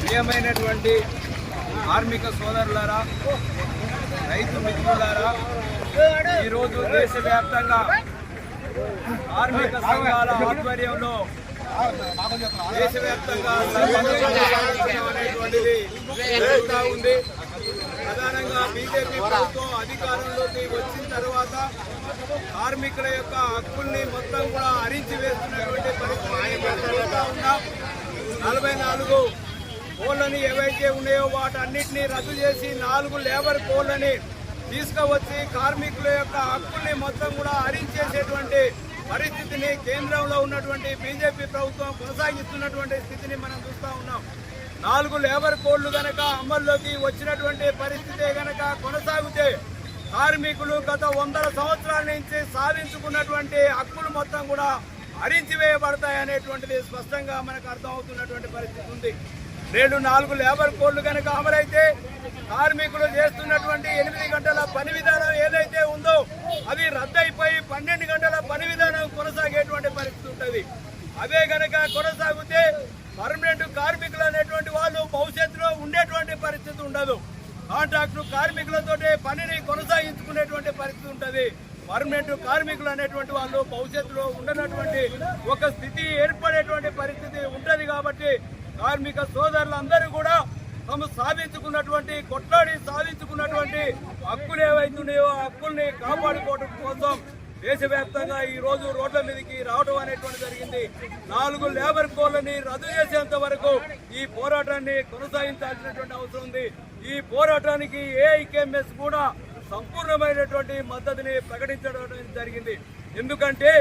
ప్రియమైనటువంటి ఆర్మిక సోదరులారా రైతు మిత్రులారా ఈరోజు దేశవ్యాప్తంగా ఆర్మిక సంఘాల ఆధ్వర్యంలో దేశవ్యాప్తంగా ఉంది. ప్రధానంగా బీజేపీ ప్రభుత్వం అధికారంలోకి వచ్చిన తర్వాత కార్మికుల యొక్క హక్కుల్ని మొత్తం కూడా హరించి వేస్తున్నటువంటి పరిస్థితి ఉన్నాం నలభై నాలుగు కోళ్ళని ఏవైతే ఉన్నాయో వాటన్నిటిని రద్దు చేసి నాలుగు లేబర్ కోళ్ళని తీసుకువచ్చి కార్మికుల యొక్క హక్కుల్ని మొత్తం కూడా హరించేసేటువంటి పరిస్థితిని కేంద్రంలో ఉన్నటువంటి బీజేపీ ప్రభుత్వం కొనసాగిస్తున్నటువంటి స్థితిని మనం చూస్తా ఉన్నాం. నాలుగు లేబర్ కోడ్లు గనక అమల్లోకి వచ్చినటువంటి పరిస్థితే గనక కొనసాగితే కార్మికులు గత వందల సంవత్సరాల నుంచి సాధించుకున్నటువంటి హక్కులు మొత్తం కూడా అరించివేయబడతాయనేటువంటిది స్పష్టంగా మనకు అర్థమవుతున్నటువంటి పరిస్థితి ఉంది. నేడు నాలుగు లేబర్ కోడ్లు కనుక అమలైతే కార్మికులు చేస్తున్నటువంటి ఎనిమిది గంటల పని విధానం ఏదైతే ఉందో అది రద్దయిపోయి పన్నెండు గంటల పని విధానం కొనసాగేటువంటి పరిస్థితి ఉంటుంది అదే గనక కొనసాగితే పర్మనెంట్ కార్మికులు అనేటువంటి వాళ్ళు భవిష్యత్తులో ఉండేటువంటి పరిస్థితి ఉండదు. కాంట్రాక్టు కార్మికులతో పనిని కొనసాగించుకునేటువంటి పరిస్థితి ఉంటుంది. పర్మనెంట్ కార్మికులు అనేటువంటి వాళ్ళు భవిష్యత్తులో ఉండనటువంటి ఒక స్థితి ఏర్పడేటువంటి పరిస్థితి ఉంటుంది కాబట్టి కార్మిక సోదరులందరూ కూడా తాము సాధించుకున్నటువంటి కొట్లాడి సాధించుకున్నటువంటి హక్కులు ఏవైతున్నాయో ఆ హక్కుల్ని కాపాడుకోవడం కోసం దేశవ్యాప్తంగా ఈ రోజు రోడ్ల మీదకి రావడం అనేటువంటి జరిగింది. నాలుగు లేబర్ కోడ్లని రద్దు చేసేంత వరకు ఈ పోరాటాన్ని కొనసాగించాల్సినటువంటి అవసరం ఉంది. ఈ పోరాటానికి ఏఐకేఎంఎస్ కూడా సంపూర్ణమైనటువంటి మద్దతుని ప్రకటించడం జరిగింది. ఎందుకంటే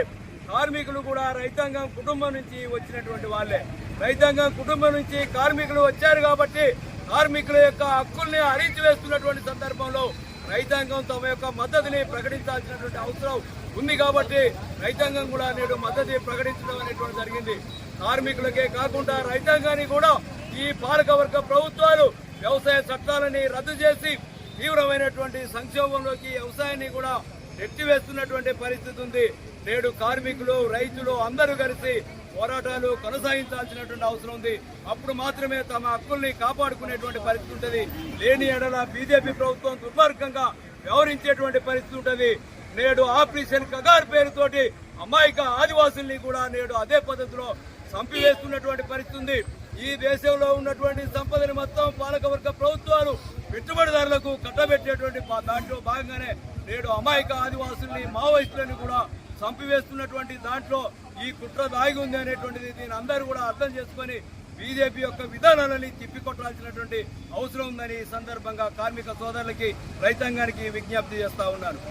కార్మికులు కూడా రైతాంగం కుటుంబం నుంచి వచ్చినటువంటి వాళ్ళే. రైతాంగం కుటుంబం నుంచి కార్మికులు వచ్చారు కాబట్టి కార్మికుల యొక్క హక్కుల్ని హరించి వేస్తున్నటువంటి సందర్భంలో రైతాంగం తమ యొక్క మద్దతుని ప్రకటించాల్సినటువంటి అవసరం ఉంది కాబట్టి రైతాంగం కూడా నేడు మద్దతు ప్రకటించడం అనేటువంటి జరిగింది. కార్మికులకే కాకుండా రైతాంగాన్ని కూడా ఈ పాలకవర్గ ప్రభుత్వాలు వ్యవసాయ చట్టాలని రద్దు చేసి తీవ్రమైనటువంటి సంక్షోభంలోకి వ్యవసాయాన్ని కూడా నెట్టివేస్తున్నటువంటి పరిస్థితి ఉంది. నేడు కార్మికులు రైతులు అందరూ కలిసి పోరాటాలు కొనసాగించాల్సినటువంటి అవసరం ఉంది. అప్పుడు మాత్రమే తమ హక్కుల్ని కాపాడుకునేటువంటి పరిస్థితి ఉంటుంది. లేని ఎడల బీజేపీ ప్రభుత్వం దుర్మార్గంగా వ్యవహరించేటువంటి పరిస్థితి ఉంటుంది. నేడు ఆపరేషన్ కగార్ పేరుతోటి అమాయక ఆదివాసుల్ని కూడా నేడు అదే పద్ధతిలో చంపివేస్తున్నటువంటి పరిస్థితి ఉంది. ఈ దేశంలో ఉన్నటువంటి సంపదని మొత్తం పాలకవర్గ ప్రభుత్వాలు పెట్టుబడిదారులకు కట్టబెట్టేటువంటి దాంట్లో భాగంగానే నేడు అమాయక ఆదివాసుల్ని మావోయిస్టులని కూడా చంపివేస్తున్నటువంటి దాంట్లో ఈ కుట్ర దాగి ఉంది అనేటువంటిది దీని అందరూ కూడా అర్థం చేసుకొని బీజేపీ యొక్క విధానాలని తిప్పికొట్టాల్సినటువంటి అవసరం ఉందని ఈ సందర్భంగా కార్మిక సోదరులకి రైతాంగానికి విజ్ఞప్తి చేస్తా ఉన్నాను.